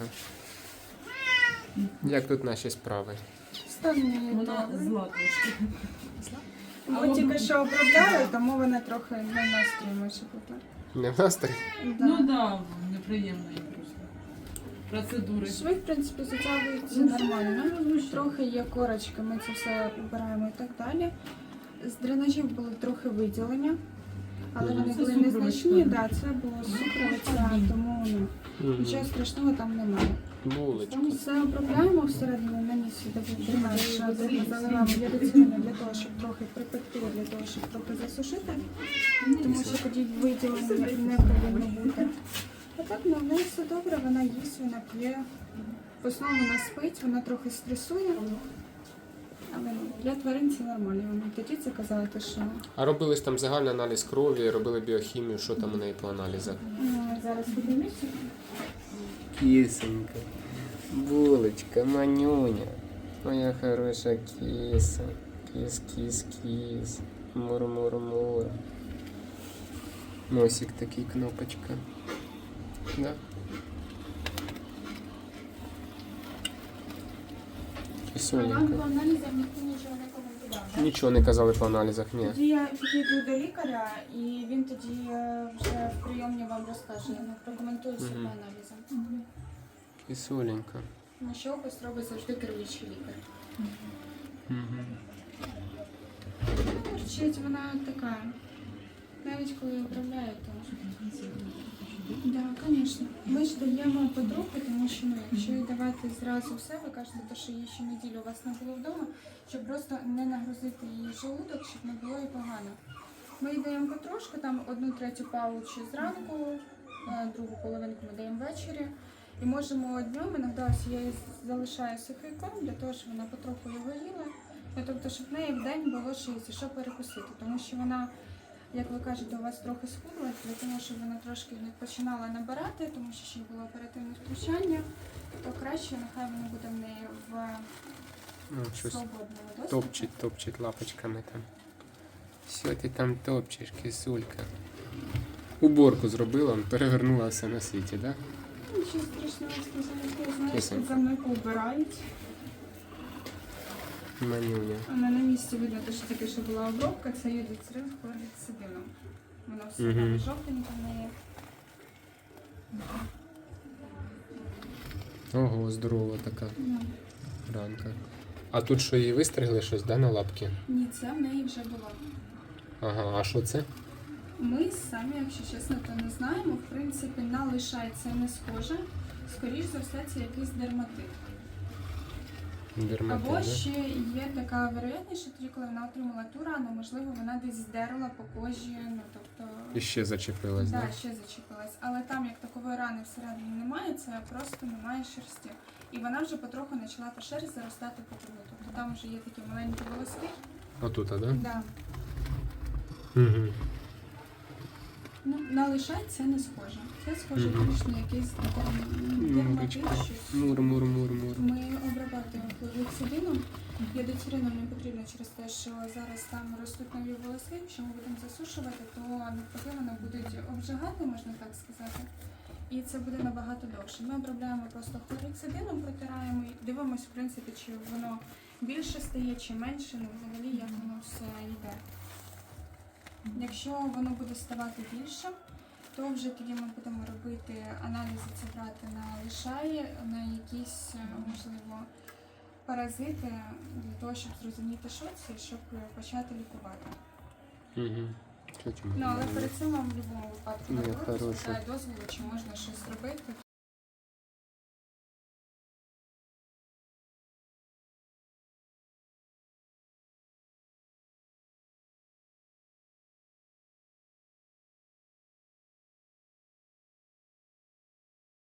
Василька. Як тут наші справи? Вона зла трошки. Ми тільки що обробляли, тому вона трохи не в настрій може бути. Не в настрій? Да. Ну так, да, неприємно їй просто. Процедури. Шви, в принципі, затягуються нормально. Трохи є корочки, ми це все убираємо і так далі. З дренажів було трохи виділення, але вони були незначні. Да, це було супроводження, тому ну, нічого страшного там немає. Булочка. Тому все обробляємо всередину на місці, де трохи заливаємо глядацину для того, щоб трохи припекти, для того, щоб трохи засушити, тому що тоді виділення не повинно бути. А так, ну, в неї все добре, вона їсть, вона п'є. В основному вона спить, вона трохи стресує. Але ну, для тварин це нормально. Вони тоді це казали, те, що А робили ж там загальний аналіз крові, робили біохімію, що там у неї по аналізах? ну, зараз подивлюся. Кисенька, булочка, манюня, моя хороша киса. Кис, кис, кис. Мур, мур, мур. Носик такий, кнопочка. Да? Кисоненька. аналізам ніхто нічого не коментував. Нічого не казали по аналізах, ні. Тоді я підійду до лікаря, і він тоді е, вже в прийомні вам розкаже, ну, прокоментує все Мгм. по аналізам. Кисоленька. На що опис робить завжди керуючий лікар. Угу. Ну, вона така. Навіть коли управляє, то. Так, звісно. Ми ж даємо потроху, тому що ну, якщо їй давати зразу все, ви кажете, то, що її ще неділю у вас не було вдома, щоб просто не нагрузити її желудок, щоб не було і погано. Ми їй даємо потрошку, там одну третю паличу зранку, е, другу половинку ми даємо ввечері. І можемо днем, іноді ось я їй залишаю сухий корм для того, щоб вона потроху його їла. Ну, тобто, щоб в неї в день було шість, що перекусити. Тому що вона, як ви кажете, у вас трохи схудла, для того, щоб вона трошки не починала набирати, тому що ще було оперативне втручання, то краще нехай вона буде в неї в Ну, свободному досвіді. топчить, топчить лапочками там. Що ти там топчеш, кисулька? Уборку зробила, перевернула все на світі, так? Да? Нічого страшного сказати, знаєш, за мною поубирають. Манюня. Вона на місці видно, те, що таке, що була обробка, це є дицерин хлоргексидином. Воно все Мгм. там жовтеньке в неї. Ого, здорова така Ну, ранка. А тут що її вистригли щось, да, на лапки? Ні, це в неї вже було. Ага, а що це? Ми самі, якщо чесно, то не знаємо. В принципі, на лишай це не схоже. Скоріш за все, це якийсь дерматит. Дерматит, Або да? ще є така вероятність, що тоді, коли вона отримала ту рану, можливо, вона десь здерла по кожі, ну тобто. І ще зачепилась, Да, да? ще зачепилась. Але там як такової рани всередині немає, це просто немає шерсті. І вона вже потроху почала та шерсть заростати по кругу. Тобто там вже є такі маленькі волоски. Отут, а, да? Да. Угу. Ну, на лишай це не схоже. Це схоже Мгм. більш на якийсь дерм- дерматит, Мурочка. щось. Мур, мур, мур, мур. Ми обрабатуємо хлоргексидином. Ядоцерином не потрібно через те, що зараз там ростуть нові волоски. Якщо ми будемо засушувати, то навпаки вони будуть обжигати, можна так сказати. І це буде набагато довше. Ми обробляємо просто хлоргексидином, протираємо і дивимося, в принципі, чи воно більше стає, чи менше, ну взагалі як воно все йде. Якщо воно буде ставати більше, то вже тоді ми будемо робити аналізи, це брати на лишаї, на якісь, е, можливо, паразити для того, щоб зрозуміти, що це, щоб почати лікувати. Угу. Ну але перед цим вам в будь-якому випадку на дозволу, чи можна щось зробити.